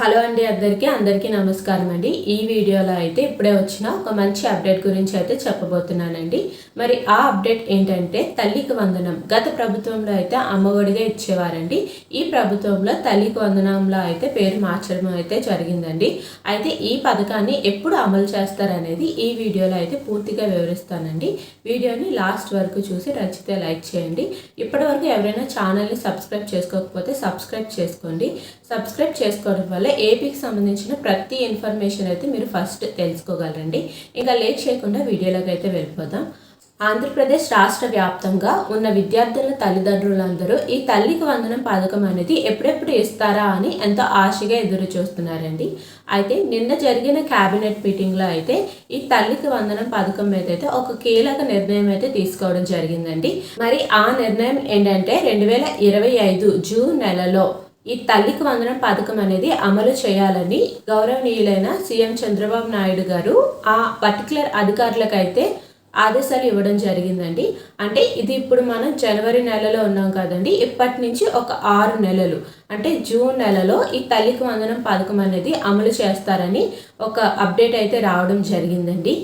Hello అండి అందరికీ అందరికీ నమస్కారం అండి. ఈ వీడియోలో అయితే ఇప్పుడే వచ్చిన ఒక మంచి అప్డేట్ గురించి అయితే చెప్పబోతున్నానండి. మరి ఆ అప్డేట్ ఏంటంటే తల్లికి వందనం. గత ప్రభుత్వంలో అయితే అమ్మఒడిగా ఇచ్చేవారండి. ఈ ప్రభుత్వంలో తల్లికి వందనంలో అయితే పేరు మార్చడం అయితే జరిగిందండి. అయితే ఈ పథకాన్ని ఎప్పుడు అమలు చేస్తారనేది ఈ వీడియోలో అయితే పూర్తిగా వివరిస్తానండి. వీడియోని లాస్ట్ వరకు చూసి నచ్చితే లైక్ చేయండి. ఇప్పటివరకు ఎవరైనా ఛానల్ని సబ్స్క్రైబ్ చేసుకోకపోతే సబ్స్క్రైబ్ చేసుకోండి. సబ్స్క్రైబ్ చేసుకోవడం వల్ల ఏపీకి సంబంధించిన ప్రతి ఇన్ఫర్మేషన్ అయితే మీరు ఫస్ట్ తెలుసుకోగలరండి. ఇంకా లేట్ చేయకుండా వీడియోలోకి అయితే వెళ్ళిపోదాం. ఆంధ్రప్రదేశ్ రాష్ట్ర వ్యాప్తంగా ఉన్న విద్యార్థుల తల్లిదండ్రులందరూ ఈ తల్లికి వందనం పథకం అనేది ఎప్పుడెప్పుడు ఇస్తారా అని ఎంతో ఆశగా ఎదురు చూస్తున్నారండి. అయితే నిన్న జరిగిన క్యాబినెట్ మీటింగ్లో అయితే ఈ తల్లికి వందనం పథకం మీద అయితే ఒక కీలక నిర్ణయం అయితే తీసుకోవడం జరిగిందండి. మరి ఆ నిర్ణయం ఏంటంటే రెండు వేల ఇరవై ఐదు జూన్ నెలలో ఈ తల్లికి వందనం పథకం అనేది అమలు చేయాలని గౌరవనీయులైన సీఎం చంద్రబాబు నాయుడు గారు ఆ పర్టికులర్ అధికారులకైతే ఆదేశాలు ఇవ్వడం జరిగిందండి. అంటే ఇది ఇప్పుడు మనం జనవరి నెలలో ఉన్నాం కదండి. ఇప్పటి నుంచి ఒక ఆరు నెలలు. అంటే జూన్ నెలలో ఈ తల్లికి వందనం పథకం అనేది అమలు చేస్తారని ఒక అప్డేట్ అయితే రావడం జరిగిందండి.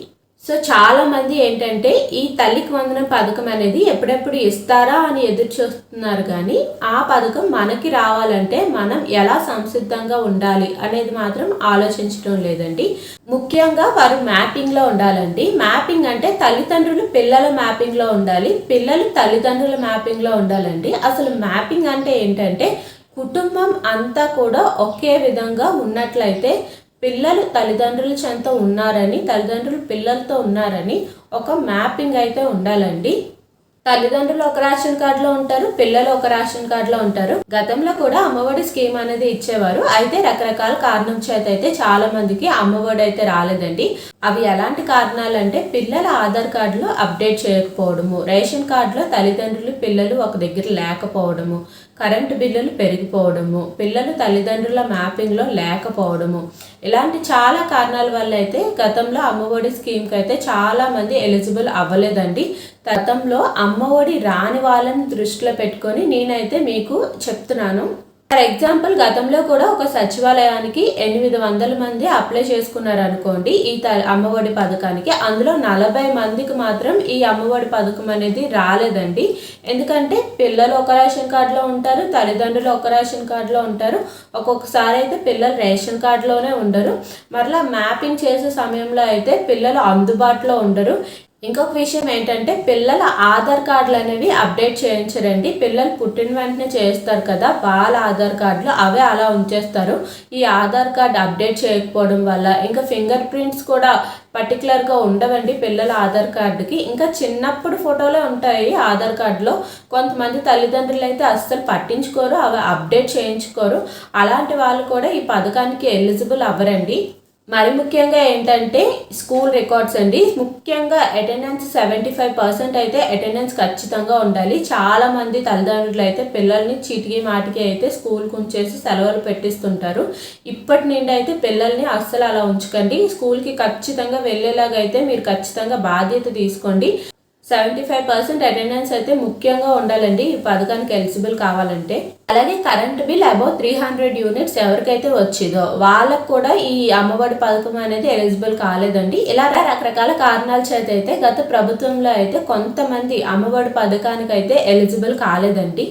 సో చాలామంది ఏంటంటే ఈ తల్లికి వందన పథకం అనేది ఎప్పుడెప్పుడు ఇస్తారా అని ఎదురు చూస్తున్నారు కానీ ఆ పథకం మనకి రావాలంటే మనం ఎలా సంసిద్ధంగా ఉండాలి అనేది మాత్రం ఆలోచించడం లేదండి. ముఖ్యంగా వారు మ్యాపింగ్లో ఉండాలండి. మ్యాపింగ్ అంటే తల్లిదండ్రులు పిల్లల మ్యాపింగ్లో ఉండాలి. పిల్లలు తల్లిదండ్రుల మ్యాపింగ్లో ఉండాలండి. అసలు మ్యాపింగ్ అంటే ఏంటంటే కుటుంబం అంతా కూడా ఒకే విధంగా ఉన్నట్లయితే పిల్లలు తల్లిదండ్రుల చెంత ఉన్నారని తల్లిదండ్రులు పిల్లలతో ఉన్నారని ఒక మ్యాపింగ్ అయితే ఉండాలండి. తల్లిదండ్రులు ఒక రేషన్ కార్డులో ఉంటారు పిల్లలు ఒక రేషన్ కార్డులో ఉంటారు. గతంలో కూడా అమ్మఒడి స్కీమ్ అనేది ఇచ్చేవారు. అయితే రకరకాల కారణం చేత అయితే చాలా మందికి అమ్మఒడి అయితే రాలేదండి. అవి ఎలాంటి కారణాలు అంటే పిల్లల ఆధార్ కార్డులో అప్డేట్ చేయకపోవడము రేషన్ కార్డులో తల్లిదండ్రులు పిల్లలు ఒక దగ్గర లేకపోవడము కరెంటు బిల్లులు పెరిగిపోవడము పిల్లలు తల్లిదండ్రుల మ్యాపింగ్లో లేకపోవడము. ఇలాంటి చాలా కారణాల వల్ల అయితే గతంలో అమ్మఒడి స్కీమ్కి అయితే చాలా మంది ఎలిజిబుల్ అవ్వలేదండి. గతంలో అమ్మఒడి రాని వాళ్ళని దృష్టిలో పెట్టుకొని నేనైతే మీకు చెప్తున్నాను. ఫర్ ఎగ్జాంపుల్ గతంలో కూడా ఒక సచివాలయానికి ఎనిమిది వందల మంది అప్లై చేసుకున్నారు అనుకోండి ఈ త అమ్మఒడి పథకానికి. అందులో నలభై మందికి మాత్రం ఈ అమ్మఒడి పథకం అనేది రాలేదండి. ఎందుకంటే పిల్లలు ఒక రేషన్ కార్డులో ఉంటారు తల్లిదండ్రులు ఒక రేషన్ కార్డులో ఉంటారు. ఒక్కొక్కసారి అయితే పిల్లలు రేషన్ కార్డులోనే ఉండరు. మరలా మ్యాపింగ్ చేసే సమయంలో అయితే పిల్లలు అందుబాటులో ఉండరు. ఇంకొక విషయం ఏంటంటే పిల్లల ఆధార్ కార్డులు అనేవి అప్డేట్ చేయించరండి. పిల్లలు పుట్టిన వెంటనే చేస్తారు కదా వాళ్ళ ఆధార్ కార్డులు అవే అలా ఉంచేస్తారు. ఈ ఆధార్ కార్డు అప్డేట్ చేయకపోవడం వల్ల ఇంకా ఫింగర్ ప్రింట్స్ కూడా పర్టికులర్గా ఉండవండి పిల్లల ఆధార్ కార్డుకి. ఇంకా చిన్నప్పుడు ఫోటోలే ఉంటాయి ఆధార్ కార్డులో. కొంతమంది తల్లిదండ్రులు అయితే అస్సలు పట్టించుకోరు అవి అప్డేట్ చేయించుకోరు. అలాంటి వాళ్ళు కూడా ఈ పథకానికి ఎలిజిబుల్ అవ్వరండి. మరి ముఖ్యంగా ఏంటంటే స్కూల్ రికార్డ్స్ అండి. ముఖ్యంగా అటెండెన్స్ సెవెంటీ ఫైవ్ పర్సెంట్ అయితే అటెండెన్స్ ఖచ్చితంగా ఉండాలి. చాలా మంది తల్లిదండ్రులు అయితే పిల్లల్ని చిటికి మాటికి అయితే స్కూల్కి ఉంచేసి సెలవులు పెట్టిస్తుంటారు. ఇప్పటి నుండి అయితే పిల్లల్ని అస్సలు అలా ఉంచకండి. స్కూల్కి ఖచ్చితంగా వెళ్ళేలాగా అయితే మీరు ఖచ్చితంగా బాధ్యత తీసుకోండి. సెవెంటీ ఫైవ్ పర్సెంట్ అటెండెన్స్ అయితే ముఖ్యంగా ఉండాలండి. ఈ పథకానికి ఎలిజిబుల్ కావాలంటే. అలాగే current bill above three hundred units ఎవరికైతే వచ్చిందో వాళ్ళకు కూడా ఈ అమ్మఒడి పథకం అనేది ఎలిజిబుల్ కాలేదండి. ఇలా రకరకాల కారణాల చేత అయితే గత ప్రభుత్వంలో అయితే కొంతమంది అమ్మఒడి పథకానికి అయితే ఎలిజిబుల్ కాలేదండి.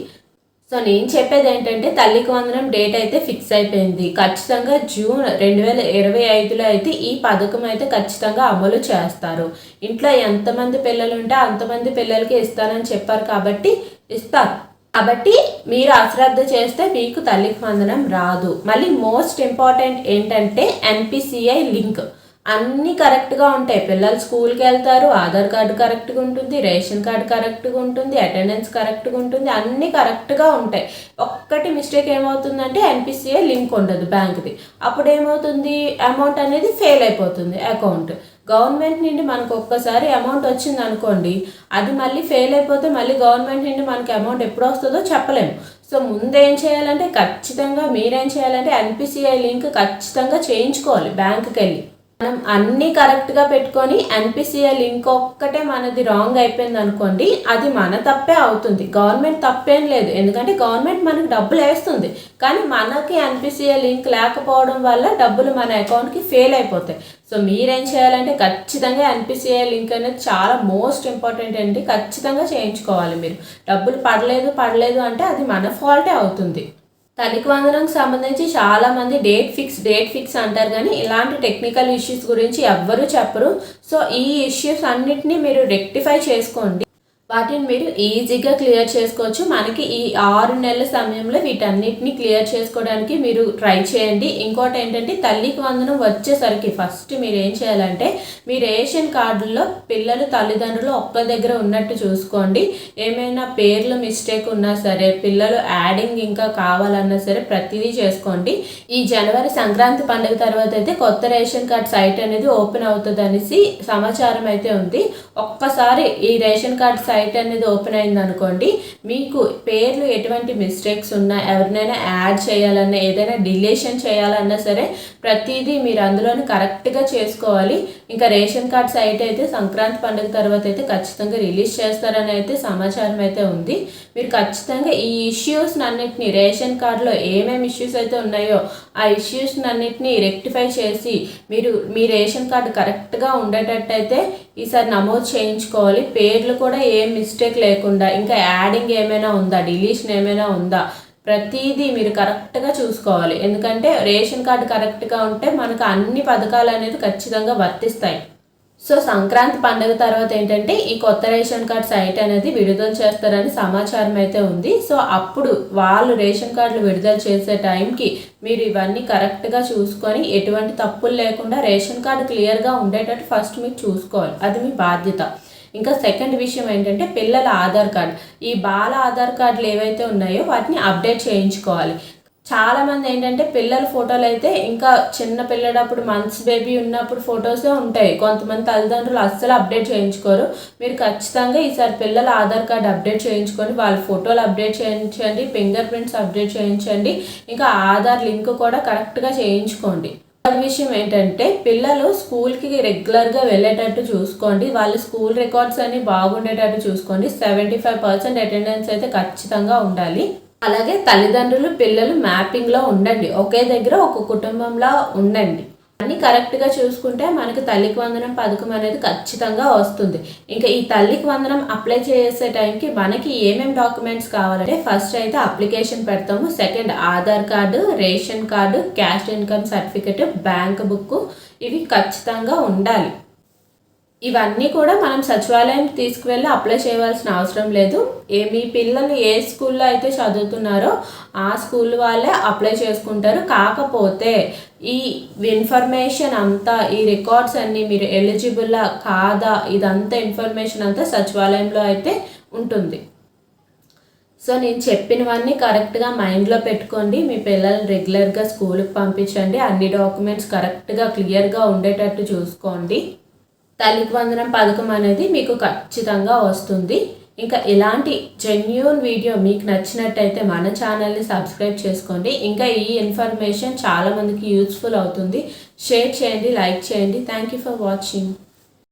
సో నేను చెప్పేది ఏంటంటే తల్లికి వందనం డేట్ అయితే ఫిక్స్ అయిపోయింది. ఖచ్చితంగా జూన్ రెండు వేల ఇరవై ఐదులో అయితే ఈ పథకం అయితే ఖచ్చితంగా అమలు చేస్తారు. ఇంట్లో ఎంతమంది పిల్లలు ఉంటే అంతమంది పిల్లలకి ఇస్తానని చెప్పారు కాబట్టి ఇస్తారు. కాబట్టి మీరు అశ్రద్ధ చేస్తే మీకు తల్లికి వందనం రాదు. మళ్ళీ మోస్ట్ ఇంపార్టెంట్ ఏంటంటే ఎన్పిసిఐ లింక్. అన్నీ కరెక్ట్గా ఉంటాయి. పిల్లలు స్కూల్కి వెళ్తారు ఆధార్ కార్డు కరెక్ట్గా ఉంటుంది రేషన్ కార్డు కరెక్ట్గా ఉంటుంది అటెండెన్స్ కరెక్ట్గా ఉంటుంది అన్నీ కరెక్ట్గా ఉంటాయి. ఒక్కటి మిస్టేక్ ఏమవుతుందంటే ఎన్పిసిఐ లింక్ ఉండదు బ్యాంక్ది. అప్పుడు ఏమవుతుంది అమౌంట్ అనేది ఫెయిల్ అయిపోతుంది అకౌంట్ గవర్నమెంట్ నుండి మనకు ఒక్కసారి అమౌంట్ వచ్చింది అనుకోండి అది మళ్ళీ ఫెయిల్ అయిపోతే మళ్ళీ గవర్నమెంట్ నుండి మనకి అమౌంట్ ఎప్పుడు వస్తుందో చెప్పలేము సో ముందు ఏం చేయాలంటే ఖచ్చితంగా మీరేం చేయాలంటే ఎన్పిసిఐ లింక్ ఖచ్చితంగా చేయించుకోవాలి బ్యాంకుకి వెళ్ళి మనం అన్నీ కరెక్ట్గా పెట్టుకొని ఎన్పిసిఎల్ ఇంకొక్కటే మనది రాంగ్ అయిపోయింది అనుకోండి అది మన తప్పే అవుతుంది. గవర్నమెంట్ తప్పేం లేదు. ఎందుకంటే గవర్నమెంట్ మనకు డబ్బులు వేస్తుంది. కానీ మనకి ఎన్పిసిఎల్ లింక్ లేకపోవడం వల్ల డబ్బులు మన అకౌంట్కి ఫెయిల్ అయిపోతాయి. సో మీరేం చేయాలంటే ఖచ్చితంగా ఎన్పిసిఐ లింక్ అనేది చాలా మోస్ట్ ఇంపార్టెంట్ అండి. ఖచ్చితంగా చేయించుకోవాలి మీరు. డబ్బులు పడలేదు పడలేదు అంటే అది మన ఫాల్టే అవుతుంది. తల్లికి వందనం సంబంధించి చాలామంది డేట్ ఫిక్స్ డేట్ ఫిక్స్ అంటారు కానీ ఇలాంటి టెక్నికల్ ఇష్యూస్ గురించి ఎవ్వరూ చెప్పరు. సో ఈ ఇష్యూస్ అన్నిటినీ మీరు రెక్టిఫై చేసుకోండి. వాటిని మీరు ఈజీగా క్లియర్ చేసుకోవచ్చు. మనకి ఈ ఆరు నెలల సమయంలో వీటన్నిటిని క్లియర్ చేసుకోవడానికి మీరు ట్రై చేయండి. ఇంకోటి ఏంటంటే తల్లికి వందనం వచ్చేసరికి ఫస్ట్ మీరు ఏం చేయాలంటే మీ రేషన్ కార్డుల్లో పిల్లలు తల్లిదండ్రులు ఒక్క దగ్గర ఉన్నట్టు చూసుకోండి. ఏమైనా పేర్లు మిస్టేక్ ఉన్నా సరే పిల్లలు యాడింగ్ ఇంకా కావాలన్నా సరే ప్రతిదీ చేసుకోండి. ఈ జనవరి సంక్రాంతి పండుగ తర్వాత అయితే కొత్త రేషన్ కార్డ్ సైట్ అనేది ఓపెన్ అవుతుంది సమాచారం అయితే ఉంది. ఒక్కసారి ఈ రేషన్ కార్డ్ సైట్ సైట్ అనేది ఓపెన్ అయింది అనుకోండి మీకు పేర్లు ఎటువంటి మిస్టేక్స్ ఉన్నా ఎవరినైనా యాడ్ చేయాలన్నా ఏదైనా డిలేషన్ చేయాలన్నా సరే ప్రతిదీ మీరు అందులోనే కరెక్ట్గా చేసుకోవాలి. ఇంకా రేషన్ కార్డ్ సైట్ అయితే సంక్రాంతి పండుగ తర్వాత అయితే ఖచ్చితంగా రిలీజ్ చేస్తారని అయితే సమాచారం అయితే ఉంది. మీరు ఖచ్చితంగా ఈ ఇష్యూస్ అన్నింటినీ రేషన్ కార్డులో ఏమేమి ఇష్యూస్ అయితే ఉన్నాయో ఆ ఇష్యూస్ అన్నింటినీ రెక్టిఫై చేసి మీరు మీ రేషన్ కార్డు కరెక్ట్గా ఉండేటట్టయితే ఈసారి నమోదు చేయించుకోవాలి. పేర్లు కూడా ఏం మిస్టేక్ లేకుండా ఇంకా యాడింగ్ ఏమైనా ఉందా డిలీషన్ ఏమైనా ఉందా ప్రతిదీ మీరు కరెక్ట్గా చూసుకోవాలి. ఎందుకంటే రేషన్ కార్డు కరెక్ట్గా ఉంటే మనకు అన్ని పథకాలు అనేది ఖచ్చితంగా వర్తిస్తాయి. సో సంక్రాంతి పండుగ తర్వాత ఏంటంటే ఈ కొత్త రేషన్ కార్డ్ సైట్ అనేది విడుదల చేస్తారని సమాచారం అయితే ఉంది. సో అప్పుడు వాళ్ళు రేషన్ కార్డులు విడుదల చేసే టైంకి మీరు ఇవన్నీ కరెక్ట్గా చూసుకొని ఎటువంటి తప్పులు లేకుండా రేషన్ కార్డు క్లియర్గా ఉండేటట్టు ఫస్ట్ మీరు చూసుకోవాలి. అది మీ బాధ్యత. ఇంకా సెకండ్ విషయం ఏంటంటే పిల్లల ఆధార్ కార్డ్. ఈ బాల ఆధార్ కార్డులు ఏవైతే ఉన్నాయో వాటిని అప్డేట్ చేయించుకోవాలి. చాలామంది ఏంటంటే పిల్లల ఫోటోలు అయితే ఇంకా చిన్న పిల్లడప్పుడు మంత్స్ బేబీ ఉన్నప్పుడు ఫొటోసే ఉంటాయి. కొంతమంది తల్లిదండ్రులు అస్సలు అప్డేట్ చేయించుకోరు. మీరు ఖచ్చితంగా ఈసారి పిల్లల ఆధార్ కార్డ్ అప్డేట్ చేయించుకొని వాళ్ళ ఫోటోలు అప్డేట్ చేయించండి ఫింగర్ ప్రింట్స్ అప్డేట్ చేయించండి ఇంకా ఆధార్ లింక్ కూడా కరెక్ట్గా చేయించుకోండి. విషయం ఏంటంటే పిల్లలు స్కూల్కి రెగ్యులర్గా వెళ్ళేటట్టు చూసుకోండి. వాళ్ళ స్కూల్ రికార్డ్స్ అన్ని బాగుండేటట్టు చూసుకోండి. సెవెంటీ ఫైవ్ పర్సెంట్ అటెండెన్స్ అయితే ఖచ్చితంగా ఉండాలి. అలాగే తల్లిదండ్రులు పిల్లలు మ్యాపింగ్లో ఉండండి. ఒకే దగ్గర ఒక కుటుంబంలో ఉండండి. అన్ని కరెక్ట్గా చూసుకుంటే మనకి తల్లికి వందనం పథకం అనేది ఖచ్చితంగా వస్తుంది. ఇంకా ఈ తల్లికి వందనం అప్లై చేసే టైంకి మనకి ఏమేమి డాక్యుమెంట్స్ కావాలంటే ఫస్ట్ అయితే అప్లికేషన్ పెడతాము. Second Aadhaar card ration card caste income certificate bank book ఇవి ఖచ్చితంగా ఉండాలి. ఇవన్నీ కూడా మనం సచివాలయం తీసుకువెళ్ళి అప్లై చేయవలసిన అవసరం లేదు. ఏ మీ పిల్లలు ఏ స్కూల్లో అయితే చదువుతున్నారో ఆ స్కూల్ వాళ్ళే అప్లై చేసుకుంటారు. కాకపోతే ఈ ఇన్ఫర్మేషన్ అంతా ఈ రికార్డ్స్ అన్నీ మీరు ఎలిజిబుల్లా కాదా? ఇదంతా ఇన్ఫర్మేషన్ అంతా సచివాలయంలో అయితే ఉంటుంది. సో నేను చెప్పినవన్నీ కరెక్ట్గా మైండ్లో పెట్టుకోండి. మీ పిల్లల్ని రెగ్యులర్గా స్కూల్కి పంపించండి. అన్ని డాక్యుమెంట్స్ కరెక్ట్గా క్లియర్గా ఉండేటట్టు చూసుకోండి. తల్లికి వందనం పథకం అనేది మీకు ఖచ్చితంగా వస్తుంది. ఇంకా ఇలాంటి జెన్యున్ వీడియో మీకు నచ్చినట్టయితే మన ఛానల్ని సబ్స్క్రైబ్ చేసుకోండి. ఇంకా ఈ ఇన్ఫర్మేషన్ చాలామందికి యూస్ఫుల్ అవుతుంది. షేర్ చేయండి లైక్ చేయండి. Thank you for watching